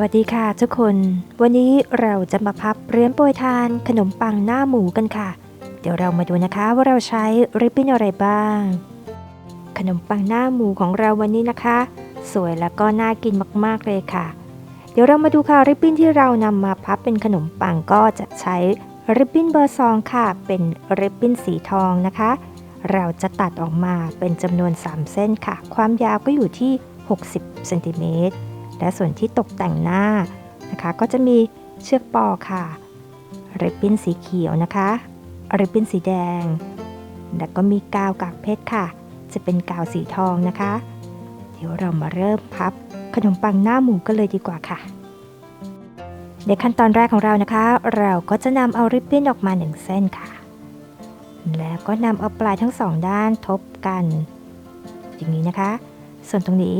วัสดีค่ะทุกคน วันนี้เราจะมาพับเหรียญโปรยทานขนมปังหน้าหมูกันค่ะ เดี๋ยวเรามาดูนะคะว่าเราใช้ริบบิ้นอะไรบ้าง ขนมปังหน้าหมูของเราวันนี้นะคะ สวยแล้วก็น่ากินมากๆเลยค่ะ เดี๋ยวเรามาดูค่ะริบบิ้นที่เรานำมาพับเป็นขนมปังก็จะใช้ริบบิ้นเบอร์ซองค่ะ เป็นริบบิ้นสีทองนะคะ เราจะตัดออกมาเป็นจำนวน 3 เส้นค่ะ ความยาวก็อยู่ที่ 60เซนติเมตร และส่วนที่ตกแต่งหน้านะคะก็จะมีเชือกปอค่ะ ริบบิ้นสีเขียวนะคะ ริบบิ้นสีแดง แล้วก็มีกาวกากเพชรค่ะ จะเป็นกาวสีทองนะคะ เดี๋ยวเรามาเริ่มพับขนมปังหน้าหมูกันเลยดีกว่าค่ะ ในขั้นตอนแรกของเรานะคะ เราก็จะนำเอาริบบิ้นออกมาหนึ่งเส้นค่ะ แล้วก็นำเอาปลายทั้งสองด้านทบกัน อย่างนี้นะคะ ส่วนตรงนี้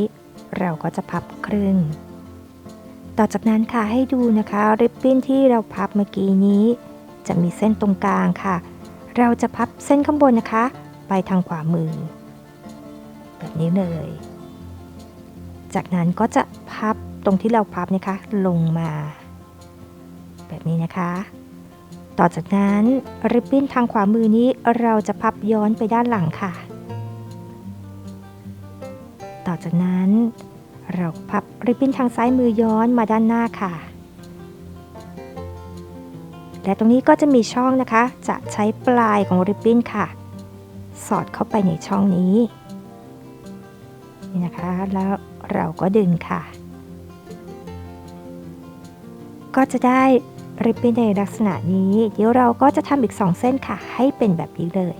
เราก็จะพับครึ่ง ต่อจากนั้นค่ะให้ดูนะคะริบบิ้นที่เราพับเมื่อกี้นี้ จะมีเส้นตรงกลางค่ะ เราจะพับเส้นข้างบนนะคะ ไปทางขวามือ แบบนี้เลย จากนั้นก็จะพับตรงที่เราพับนะคะ ลงมา แบบนี้นะคะ ต่อจากนั้นริบบิ้นทางขวามือนี้เราจะพับย้อนไปด้านหลังค่ะ ต่อจากนั้น เราพับริบบิ้นทางซ้ายมือย้อนมาด้านหน้าค่ะ และตรงนี้ก็จะมีช่องนะคะ จะใช้ปลายของริบบิ้นค่ะ สอดเข้าไปในช่องนี้นี่นะคะ แล้วเราก็ดึงค่ะ ก็จะได้ริบบิ้นในลักษณะนี้ เดี๋ยวเราก็จะทำอีก2เส้นค่ะ ให้เป็นแบบนี้เลย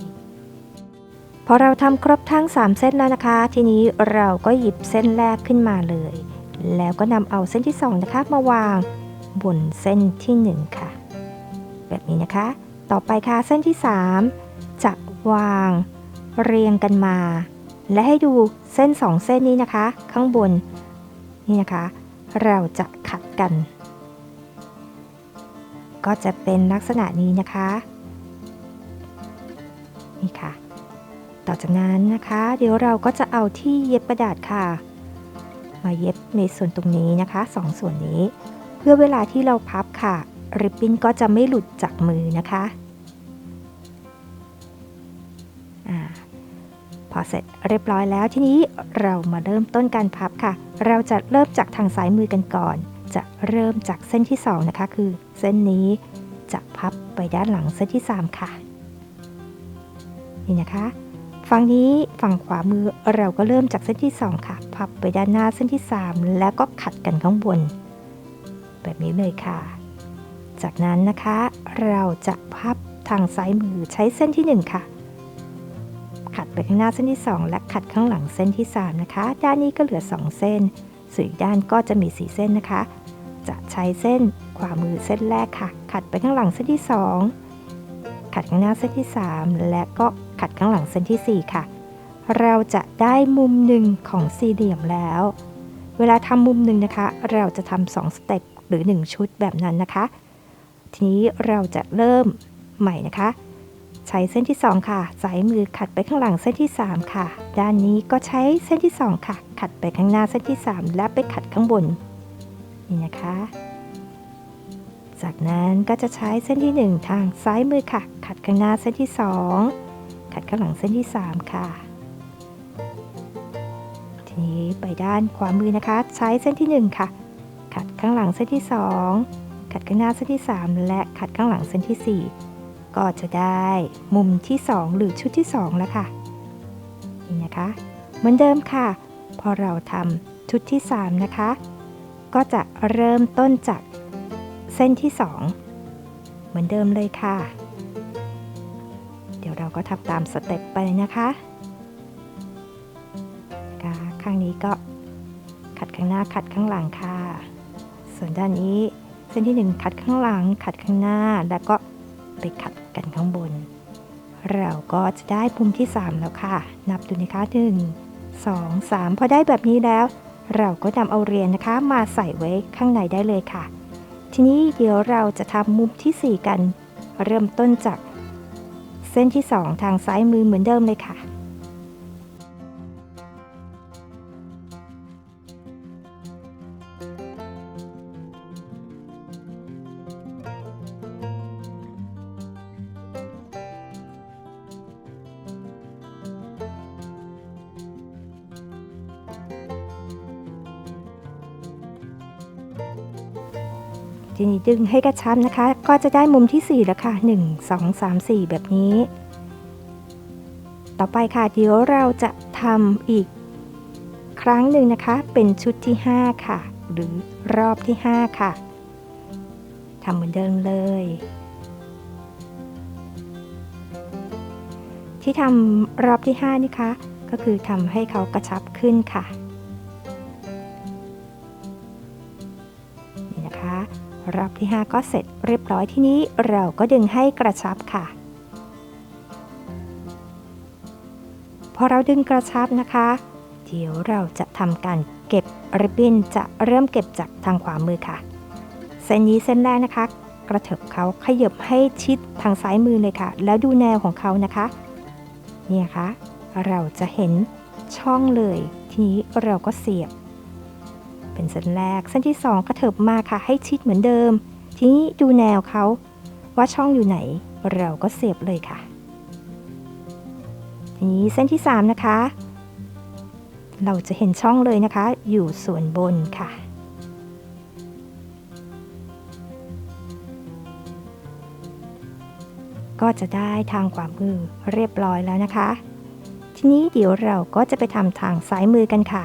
พอเราทำครบทั้ง 3 เส้นแล้วนะคะ ทีนี้เราก็หยิบเส้นแรกขึ้นมาเลย แล้วก็นำเอาเส้นที่ 2 นะคะ มาวางบนเส้นที่ 1 ค่ะ แบบนี้นะคะ ต่อไปค่ะเส้นที่ 3 จะวางเรียงกันมา และให้ดูเส้น 2 เส้นนี้นะคะ ข้างบนนี่นะคะ เราจะขัดกัน ก็จะเป็นลักษณะนี้นะคะ นี่ค่ะ ต่อจากนั้นนะคะ เดี๋ยวเราก็จะเอาที่เย็บกระดาษค่ะ มาเย็บในส่วนตรงนี้นะคะสองส่วนนี้ เพื่อเวลาที่เราพับค่ะ ริบบิ้นก็จะไม่หลุดจากมือนะคะพอเสร็จเรียบร้อยแล้วทีนี้เรามาเริ่มต้นการพับค่ะ เราจะเริ่มจากทางซ้ายมือกันก่อน จะเริ่มจากเส้นที่ 2 นะคะ คือ เส้นนี้จะพับไปด้านหลังเส้นที่ 3 ค่ะ นี่นะคะ ฝั่งนี้ฝั่งขวามือเราก็เริ่มจากเส้นที่ 2 ค่ะ พับไปด้านหน้าเส้นที่ 3 แล้วก็ขัดกันข้างบน แบบนี้เลยค่ะ จากนั้นนะคะ เราจะพับทางซ้ายมือใช้เส้นที่ 1 ค่ะ ขัดไปข้างหน้าเส้นที่ 2 และขัดข้างหลังเส้นที่ 3 นะคะ ด้านนี้ก็เหลือ 2 เส้นส่วนอีกด้านก็จะมี 4 เส้นนะคะ จะใช้เส้นขวามือเส้นแรกค่ะ ขัดไปข้างหลังเส้นที่ 2 ขัดข้างหน้าเส้นที่ 3 และก็ ขัดข้างหลังเส้นที่ 4 ค่ะ เราจะได้มุมหนึ่งของสี่เหลี่ยมแล้ว เวลาทำมุมหนึ่งนะคะ เราจะทำสองสเต็ปหรือ 1 ชุดแบบนั้นนะคะ ทีนี้เราจะเริ่มใหม่นะคะ ใช้เส้นที่ 2 ค่ะ สายมือขัดไปข้างหลังเส้นที่ 3 ค่ะ ด้านนี้ก็ใช้เส้นที่ 2 ค่ะ ขัดไปข้างหน้าเส้นที่ 3 และไปขัดข้างบน นี่นะคะ จากนั้นก็จะใช้เส้นที่ 1 ทางซ้ายมือค่ะ ขัดข้างหน้าเส้นที่ 2 ขัดข้างหลังเส้นที่ 3 ค่ะ ทีนี้ไปด้านขวามือนะคะ ใช้เส้นที่ 1 ค่ะ ขัดข้างหลังเส้นที่ 2 ขัดข้างหน้าเส้นที่ 3 และขัดข้างหลังเส้นที่ 4 ก็จะได้มุมที่ 2 หรือชุดที่ 2 แล้วค่ะ นี่นะคะ เหมือนเดิมค่ะ พอเราทำชุดที่ 3 นะคะ ก็จะเริ่มต้นจากเส้นที่ 2 เหมือนเดิมเลยค่ะ ก็ทำตามสเต็ปไปนะคะข้างนี้ก็ขัดข้างหน้าขัดข้างหลังค่ะ ส่วนด้านนี้เส้นที่ 1 ขัดข้างหลัง ขัดข้างหน้าแล้วก็ไปขัดกันข้างบน เราก็จะได้มุมที่ 3 แล้วค่ะ นับดูนะคะ1 2 3พอได้แบบนี้แล้ว เราก็นำเอาเรียนนะคะมาใส่ไว้ข้างในได้เลยค่ะ ทีนี้เดี๋ยวเราจะทำมุมที่ 4 กัน เริ่มต้นจาก เส้นที่ 2 ทางซ้ายมือเหมือนเดิมเลยค่ะ ทีนี้ดึงให้กระชับนะคะ ก็จะได้มุมที่ 4 แล้วค่ะ 1 2 3 4 แบบนี้ ต่อไปค่ะ เดี๋ยวเราจะทำอีกครั้งหนึ่งนะคะ เป็นชุดที่ 5 ค่ะ หรือรอบที่ 5 ค่ะทำเหมือนเดิมเลย ที่ทำรอบที่ 5นี่คะ ก็คือทำให้เขากระชับขึ้นค่ะ รอบที่ 5 ก็เสร็จเรียบร้อยที่นี้เราก็ดึงให้กระชับค่ะ พอเราดึงกระชับนะคะ เดี๋ยวเราจะทำการเก็บริบบิ้นจะเริ่มเก็บจากทางขวามือค่ะ เส้นนี้เส้นแรกนะคะ กระเถิบเขาขยับให้ชิดทางซ้ายมือเลยค่ะ แล้วดูแนวของเขานะคะเนี่ยคะเราจะเห็นช่องเลย ทีนี้เราก็เสียบ เป็นเส้นแรก เส้นที่ 2 กระเถิบมาค่ะ ให้ชิดเหมือนเดิม ทีนี้ดูแนวเขาว่าช่องอยู่ไหน เราก็เสียบเลยค่ะ ทีนี้เส้นที่ 3 นะคะ เราจะเห็นช่องเลยนะคะ อยู่ส่วนบนค่ะ ก็จะได้ทางขวามือเรียบร้อยแล้วนะคะ ทีนี้เดี๋ยวเราก็จะไปทำทางซ้ายมือกันค่ะ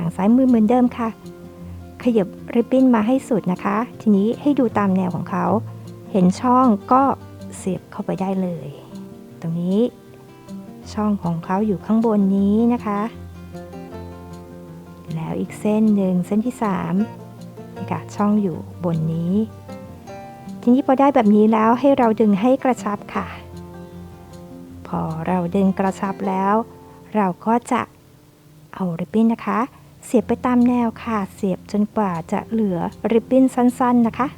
ทางซ้ายมือเหมือนเดิมค่ะ ขยับริบบิ้นมาให้สุดนะคะ ทีนี้ให้ดูตามแนวของเขา เห็นช่องก็เสียบเข้าไปได้เลย ตรงนี้ช่องของเขาอยู่ข้างบนนี้นะคะ แล้วอีกเส้นหนึ่งเส้นที่3นี่ค่ะช่องอยู่บนนี้ ทีนี้พอได้แบบนี้แล้วให้เราดึงให้กระชับค่ะ พอเราดึงกระชับแล้ว เราก็จะเอาริบบิ้นนะคะ เสียบไปตามแนวค่ะ เสียบจนกว่าจะเหลือริบบิ้นสั้นๆนะคะ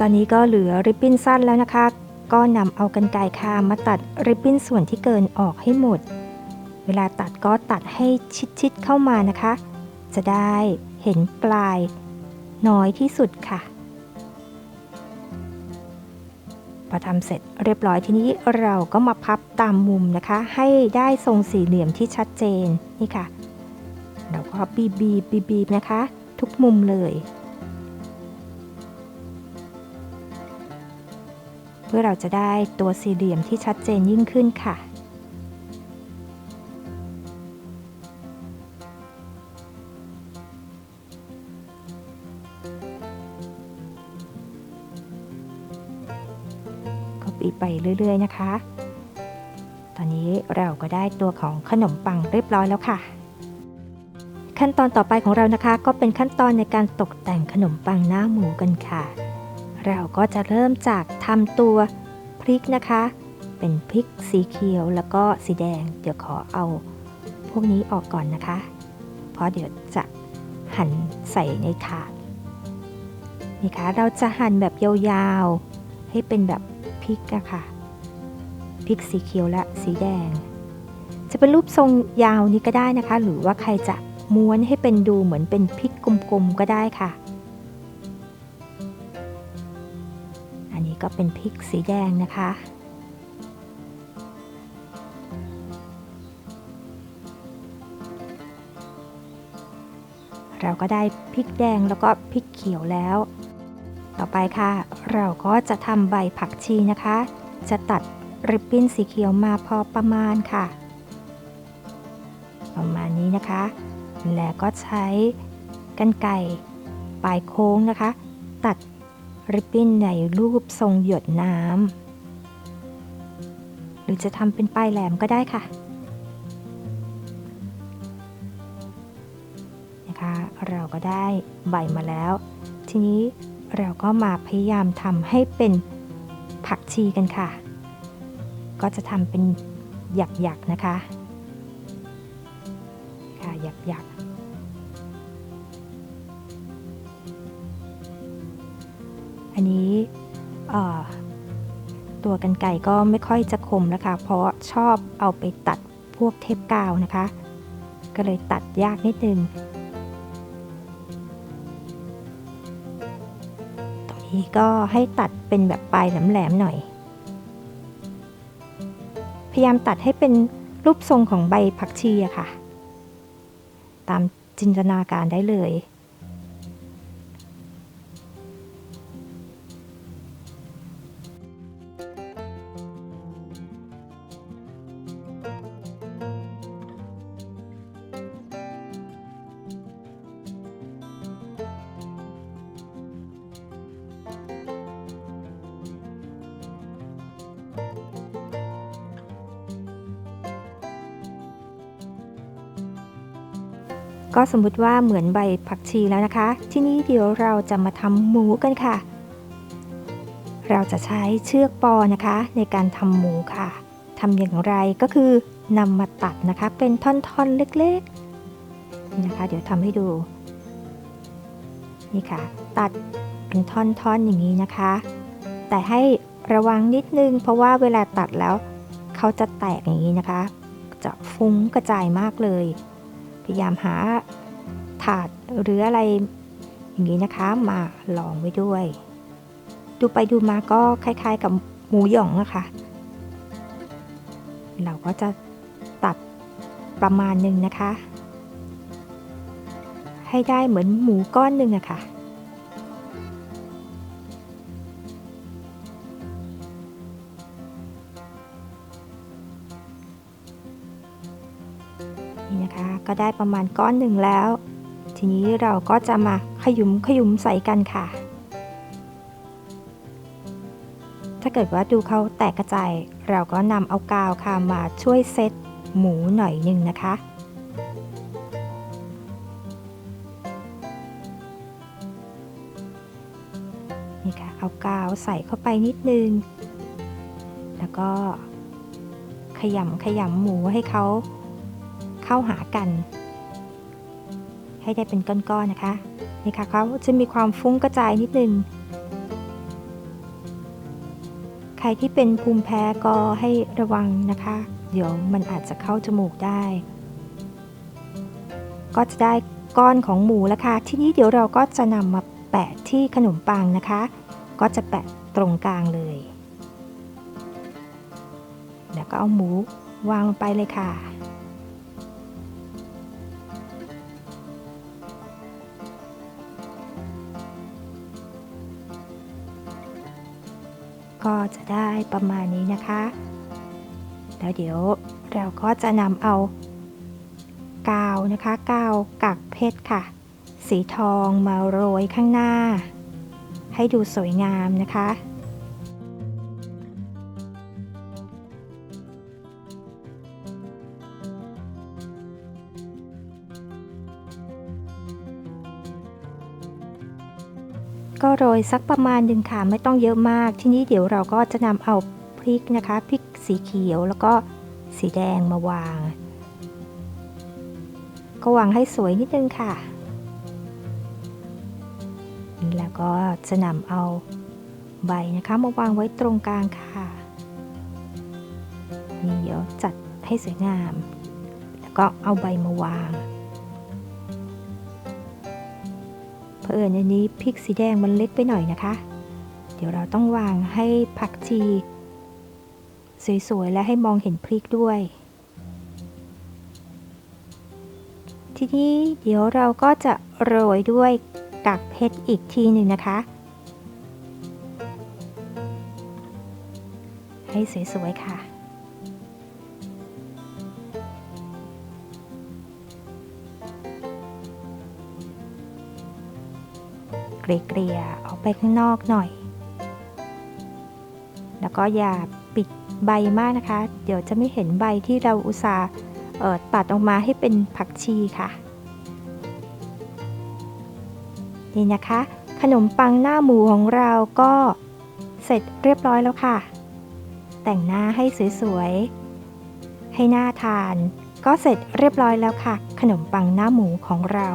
ตอนนี้ก็เหลือริบบิ้นสั้นแล้วนะคะ ก็นำเอากันไกรค่ะมาตัดริบบิ้นส่วนที่เกินออกให้หมด เวลาตัดก็ตัดให้ชิดๆเข้ามานะคะ จะได้เห็นปลายน้อยที่สุดค่ะ พอทำเสร็จเรียบร้อยทีนี้เราก็มาพับตามมุมนะคะ ให้ได้ทรงสี่เหลี่ยมที่ชัดเจนนี่ค่ะ เราก็บีบบีบบีบบีบนะคะ ทุกมุมเลย พื่อเราจะได้ตัวสี่เหลี่ยมที่ชัดเจนยิ่งขึ้นค่ะก็บีไปเรื่อยๆนะคะ ตอนนี้เราก็ได้ตัวของขนมปังเรียบร้อยแล้วค่ะขั้นตอนต่อไปของเรานะคะ ก็เป็นขั้นตอนในการตกแต่งขนมปังหน้าหมูกันค่ะ เราก็จะเริ่มจากทำตัวพริกนะคะ เป็นพริกสีเขียวแล้วก็สีแดง เดี๋ยวขอเอาพวกนี้ออกก่อนนะคะ เพราะเดี๋ยวจะหั่นใส่ในถาดนี่คะเราจะหั่นแบบยาวๆ ให้เป็นแบบพริกอะค่ะพริกสีเขียวและสีแดง จะเป็นรูปทรงยาวนี้ก็ได้นะคะ หรือว่าใครจะม้วนให้เป็นดูเหมือนเป็นพริกกลมๆก็ได้ค่ะ ก็เป็นพริกสีแดงนะคะ เราก็ได้พริกแดงแล้วก็พริกเขียวแล้ว ต่อไปค่ะ เราก็จะทำใบผักชีนะคะ จะตัดริบบิ้นสีเขียวมาพอประมาณค่ะ ประมาณนี้นะคะ แล้วก็ใช้กันไก่ปลายโค้งนะคะ ตัด ริบบิ้นในรูปทรงหยดน้ำหรือจะทำเป็นปลายแหลมก็ได้ค่ะนะคะเราก็ได้ใบมาแล้ว ทีนี้เราก็มาพยายามทำให้เป็นผักชีกันค่ะ ก็จะทำเป็นหยักๆนะคะคะ กันไก่ก็ไม่ค่อยจะคมนะคะ เพราะชอบเอาไปตัดพวกเทปกาวนะคะ ก็เลยตัดยากนิดนึง ตรงนี้ก็ให้ตัดเป็นแบบปลายแหลมๆหน่อย พยายามตัดให้เป็นรูปทรงของใบผักชีอะค่ะ ตามจินตนาการได้เลย ก็สมมุติว่าเหมือนใบผักชีแล้วนะคะ ที่นี้เดี๋ยวเราจะมาทำหมูกันค่ะ เราจะใช้เชือกปอนะคะ ในการทำหมูค่ะทำอย่างไรก็คือนำมาตัดนะคะ เป็นท่อนๆเล็กๆนี่นะคะ เดี๋ยวทำให้ดู นี่ค่ะ ตัดเป็นท่อนๆอย่างนี้นะคะ แต่ให้ระวังนิดนึง เพราะว่าเวลาตัดแล้ว เขาจะแตกอย่างนี้นะคะ จะฟุ้งกระจายมากเลย พยายามหาถาดหรืออะไรอย่างนี้นะคะมาลองไว้ด้วย ดูไปดูมาก็คล้ายๆกับหมูหยองนะคะ เราก็จะตัดประมาณหนึ่งนะคะ ให้ได้เหมือนหมูก้อนหนึ่งอะค่ะ็ได้ประมาณก้อนหนึ่งแล้ว ทีนี้เราก็จะมาขยุมขยุมใส่กันค่ะ ถ้าเกิดว่าดูเขาแตกกระจายเราก็นำเอากาวค่ะมาช่วยเซตหมูหน่อยหนึ่งนะคะนี่ค่ะเอากาวใส่เข้าไปนิดนึง แล้วก็ขยำขยำหมูให้เขา เข้าหากัน ให้ได้เป็นก้อนๆนะคะนี่ค่ะเขาจะมีความฟุ้งกระจายนิดนึงใครที่เป็นภูมิแพ้ก็ให้ระวังนะคะ เดี๋ยวมันอาจจะเข้าจมูกได้ ก็จะได้ก้อนของหมูแล้วค่ะทีนี้เดี๋ยวเราก็จะนำมาแปะที่ขนมปังนะคะ ก็จะแปะตรงกลางเลย แล้วก็เอาหมูวางลงไปเลยค่ะ ก็จะได้ประมาณนี้นะคะ แล้วเดี๋ยวเราก็จะนำเอากาวนะคะกาวกักเพชรค่ะ สีทองมาโรยข้างหน้า ให้ดูสวยงามนะคะ โรยสักประมาณหนึ่งค่ะไม่ต้องเยอะมาก ทีนี้เดี๋ยวเราก็จะนำเอาพริกนะคะพริกสีเขียวแล้วก็สีแดงมาวาง ก็วางให้สวยนิดนึงค่ะ แล้วก็จะนำเอาใบนะคะมาวางไว้ตรงกลางค่ะนี่เดี๋ยวจัดให้สวยงาม แล้วก็เอาใบมาวาง เผอิญอันนี้พริกสีแดงมันเล็กไปหน่อยนะคะ เดี๋ยวเราต้องวางให้ผักชี สวยๆ และให้มองเห็นพริกด้วย ทีนี้เดี๋ยวเราก็จะโรยด้วยกากเพชรอีกทีหนึ่งนะคะ ให้สวยๆ ค่ะ เกลี่ยๆออกไปข้างนอกหน่อย แล้วก็อย่าปิดใบมากนะคะ เดี๋ยวจะไม่เห็นใบที่เราอุตส่าห์ตัดออกมาให้เป็นผักชีค่ะ นี่นะคะ ขนมปังหน้าหมูของเราก็เสร็จเรียบร้อยแล้วค่ะ แต่งหน้าให้สวยๆ ให้หน่าทาน ก็เสร็จเรียบร้อยแล้วค่ะ ขนมปังหน้าหมูของเรา